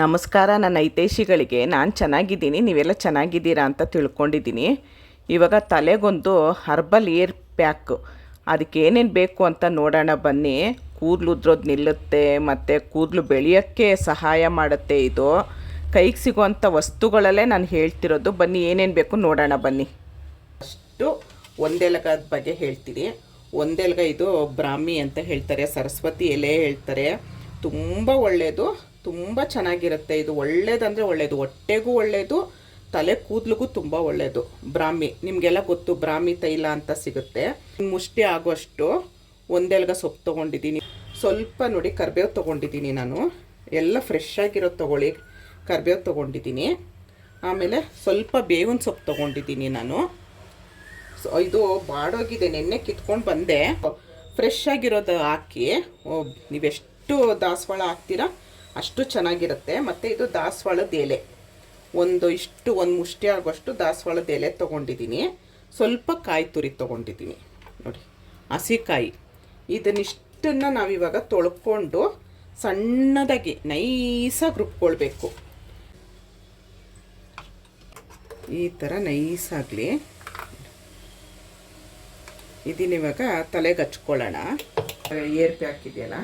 ನಮಸ್ಕಾರ, ನನ್ನ ಹಿತೈಷಿಗಳಿಗೆ. ನಾನು ಚೆನ್ನಾಗಿದ್ದೀನಿ, ನೀವೆಲ್ಲ ಚೆನ್ನಾಗಿದ್ದೀರಾ ಅಂತ ತಿಳ್ಕೊಂಡಿದ್ದೀನಿ. ಇವಾಗ ತಲೆಗೊಂದು ಹರ್ಬಲ್ ಏರ್ ಪ್ಯಾಕು ಅದಕ್ಕೆ ಏನೇನು ಬೇಕು ಅಂತ ನೋಡೋಣ ಬನ್ನಿ. ಕೂದಲು ಉದ್ರೋದು ನಿಲ್ಲುತ್ತೆ, ಮತ್ತು ಕೂದಲು ಬೆಳೆಯೋಕ್ಕೆ ಸಹಾಯ ಮಾಡುತ್ತೆ ಇದು. ಕೈಗೆ ಸಿಗುವಂಥ ವಸ್ತುಗಳಲ್ಲೇ ನಾನು ಹೇಳ್ತಿರೋದು. ಬನ್ನಿ, ಏನೇನು ಬೇಕು ನೋಡೋಣ ಬನ್ನಿ. ಅಷ್ಟು ಒಂದೆಲಗದ ಬಗ್ಗೆ ಹೇಳ್ತೀನಿ. ಒಂದೆಲಗ ಇದು ಬ್ರಾಹ್ಮಿ ಅಂತ ಹೇಳ್ತಾರೆ, ಸರಸ್ವತಿ ಎಲೆ ಹೇಳ್ತಾರೆ. ತುಂಬ ಒಳ್ಳೆಯದು ತುಂಬ ಚೆನ್ನಾಗಿರುತ್ತೆ. ಇದು ಒಳ್ಳೇದಂದರೆ ಒಳ್ಳೆಯದು ಹೊಟ್ಟೆಗೂ ಒಳ್ಳೆಯದು ತಲೆ ಕೂದಲಿಗೂ ತುಂಬ ಒಳ್ಳೆಯದು ಬ್ರಾಹ್ಮಿ, ನಿಮಗೆಲ್ಲ ಗೊತ್ತು, ಬ್ರಾಹ್ಮಿ ತೈಲ ಅಂತ ಸಿಗುತ್ತೆ. ಮುಷ್ಟಿ ಆಗುವಷ್ಟು ಒಂದೆಲ್ಗ ಸೊಪ್ಪು ತೊಗೊಂಡಿದ್ದೀನಿ. ಸ್ವಲ್ಪ ನೋಡಿ ಕರ್ಬೇವು ತೊಗೊಂಡಿದ್ದೀನಿ ನಾನು. ಎಲ್ಲ ಫ್ರೆಶ್ ಆಗಿರೋದು ತೊಗೊಳ್ಳಿ. ಕರ್ಬೇವು ತೊಗೊಂಡಿದ್ದೀನಿ. ಆಮೇಲೆ ಸ್ವಲ್ಪ ಬೇವಿನ ಸೊಪ್ಪು ತೊಗೊಂಡಿದ್ದೀನಿ ನಾನು. ಸೊ, ಇದು ಬಾಡೋಗಿದೆ. ನೆನ್ನೆ ಕಿತ್ಕೊಂಡು ಬಂದೆ. ಫ್ರೆಶ್ ಆಗಿರೋದು ಹಾಕಿ. ನೀವೆಷ್ಟು ದಾಸವಾಳ ಹಾಕ್ತೀರಾ? ಅಷ್ಟು ಚೆನ್ನಾಗಿರುತ್ತೆ. ಮತ್ತು ಇದು ದಾಸವಾಳದ ಎಲೆ. ಒಂದು ಇಷ್ಟು, ಒಂದು ಮುಷ್ಟಿ ಆಗುವಷ್ಟು ದಾಸವಾಳದ ಎಲೆ ತೊಗೊಂಡಿದ್ದೀನಿ. ಸ್ವಲ್ಪ ಕಾಯಿ ತುರಿ ತೊಗೊಂಡಿದ್ದೀನಿ. ನೋಡಿ, ಹಸಿಕಾಯಿ. ಇದನ್ನಿಷ್ಟನ್ನು ನಾವಿವಾಗ ತೊಳ್ಕೊಂಡು ಸಣ್ಣದಾಗಿ ನೈಸಾಗಿ ರುಬ್ಕೊಳ್ಬೇಕು. ಈ ಥರ ನೈಸಾಗಲಿ. ಇದನ್ನಿವಾಗ ತಲೆಗೆ ಹಚ್ಕೊಳ್ಳೋಣ. ಏರ್ ಹಾಕಿದೆಯಲ್ಲ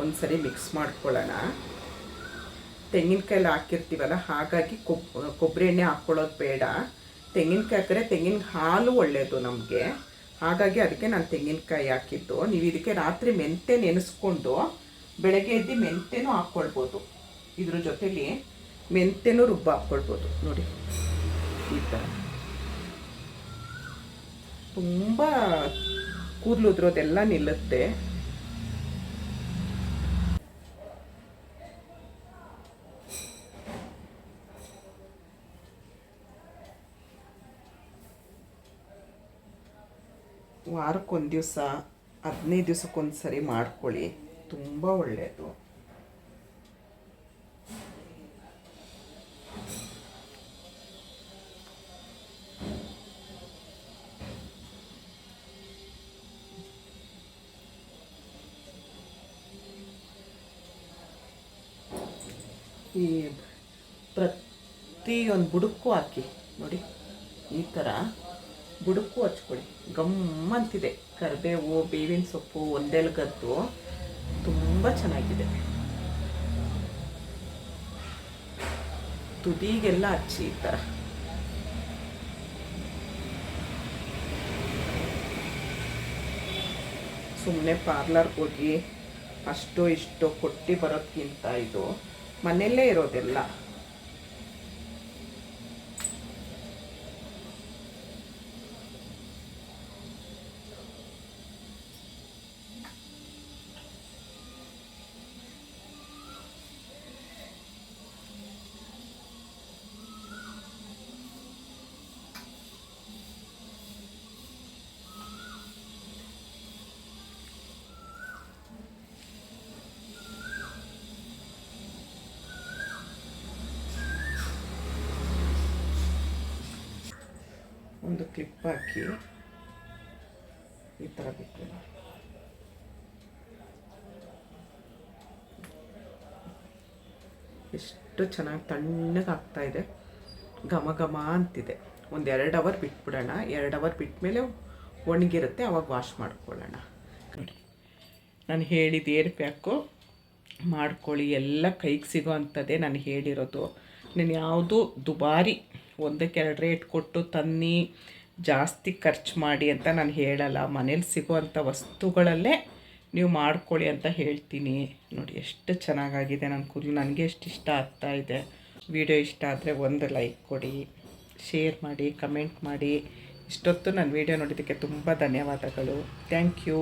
ಒಂದು ಸರಿ ಮಿಕ್ಸ್ ಮಾಡ್ಕೊಳ್ಳೋಣ. ತೆಂಗಿನಕಾಯಲ್ಲಿ ಹಾಕಿರ್ತೀವಲ್ಲ, ಹಾಗಾಗಿ ಕೊಬ್ ಕೊಬ್ಬರಿ ಎಣ್ಣೆ ಹಾಕ್ಕೊಳ್ಳೋದು ಬೇಡ. ತೆಂಗಿನಕಾಯಿ ಹಾಕಿದ್ರೆ ತೆಂಗಿನ ಹಾಲು ಒಳ್ಳೆಯದು ನಮಗೆ. ಹಾಗಾಗಿ ಅದಕ್ಕೆ ನಾನು ತೆಂಗಿನಕಾಯಿ ಹಾಕಿದ್ದು. ನೀವು ಇದಕ್ಕೆ ರಾತ್ರಿ ಮೆಂತೆ ನೆನೆಸ್ಕೊಂಡು ಬೆಳಗ್ಗೆ ಎದ್ದು ಮೆಂತೆನೂ ಹಾಕ್ಕೊಳ್ಬೋದು ಇದ್ರ ಜೊತೆಲಿ ಮೆಂತೆನೂ ರುಬ್ಬ ಹಾಕ್ಕೊಳ್ಬೋದು ನೋಡಿ, ಈ ಥರ ತುಂಬ ಕೂದಲು ಉದ್ರೋದೆಲ್ಲ ನಿಲ್ಲುತ್ತೆ. ವಾರಕ್ಕೊಂದು ದಿವಸ, ಹದಿನೈದು ದಿವಸಕ್ಕೊಂದು ಸರಿ ಮಾಡ್ಕೊಳ್ಳಿ. ತುಂಬ ಒಳ್ಳೆಯದು ಈ ಪ್ರತಿಯೊಂದು ಬುಡಕ್ಕೂ ಹಾಕಿ, ನೋಡಿ, ಈ ಥರ ಬುಡಕ್ಕೂ ಹಚ್ಕೊಳ್ಳಿ. ಗಮ್ಮಂತಿದೆ ಕರಿಬೇವು, ಬೇವಿನ ಸೊಪ್ಪು ಒಂದೆಲ್ಗದ್ದು ತುಂಬ ಚೆನ್ನಾಗಿದೆ. ತುದಿಗೆಲ್ಲ ಹಚ್ಚಿ ಈ ಥರ ಸುಮ್ಮನೆ ಪಾರ್ಲರ್ಗೆ ಹೋಗಿ ಅಷ್ಟೋ ಇಷ್ಟೋ ಕೊಟ್ಟು ಬರೋದ್ಕಿಂತ ಇದು ಮನೆಯಲ್ಲೇ ಇರೋದೆಲ್ಲ. ಒಂದು ಕ್ಲಿಪ್ ಹಾಕಿ ಈ ಥರ ಬಿಟ್ಟು ಎಷ್ಟು ಚೆನ್ನಾಗಿ ತಣ್ಣಗೆ ಆಗ್ತಾ ಇದೆ. ಘಮ ಘಮ ಅಂತಿದೆ. ಒಂದು ಎರಡು ಅವರ್ ಬಿಟ್ಬಿಡೋಣ. ಎರಡು ಅವರ್ ಬಿಟ್ಮೇಲೆ ಒಣಗಿರುತ್ತೆ. ಅವಾಗ ವಾಶ್ ಮಾಡ್ಕೊಳ್ಳೋಣ. ನಾನು ಹೇಳಿದ ಏರ್ ಪ್ಯಾಕು ಮಾಡ್ಕೊಳ್ಳಿ. ಎಲ್ಲ ಕೈಗೆ ಸಿಗೋ ಅಂಥದ್ದೇ ನಾನು ಹೇಳಿರೋದು. ನಾನು ಯಾವುದು ದುಬಾರಿ ಒಂದಕ್ಕೆ ಎರಡು ರೇಟ್ ಕೊಟ್ಟು ತನ್ನಿ, ಜಾಸ್ತಿ ಖರ್ಚು ಮಾಡಿ ಅಂತ ನಾನು ಹೇಳಲ್ಲ. ಮನೇಲಿ ಸಿಗುವಂಥ ವಸ್ತುಗಳಲ್ಲೇ ನೀವು ಮಾಡ್ಕೊಳ್ಳಿ ಅಂತ ಹೇಳ್ತೀನಿ. ನೋಡಿ ಎಷ್ಟು ಚೆನ್ನಾಗಾಗಿದೆ ನನ್ನ ಕೂದಲು ನನಗೆ ಎಷ್ಟು ಇಷ್ಟ ಆಗ್ತಾ ಇದೆ. ವಿಡಿಯೋ ಇಷ್ಟ ಆದರೆ ಒಂದು ಲೈಕ್ ಕೊಡಿ ಶೇರ್ ಮಾಡಿ ಕಮೆಂಟ್ ಮಾಡಿ. ಇಷ್ಟೊತ್ತು ನನ್ನ ವಿಡಿಯೋ ನೋಡಿದ್ದಕ್ಕೆ ತುಂಬ ಧನ್ಯವಾದಗಳು. Thank you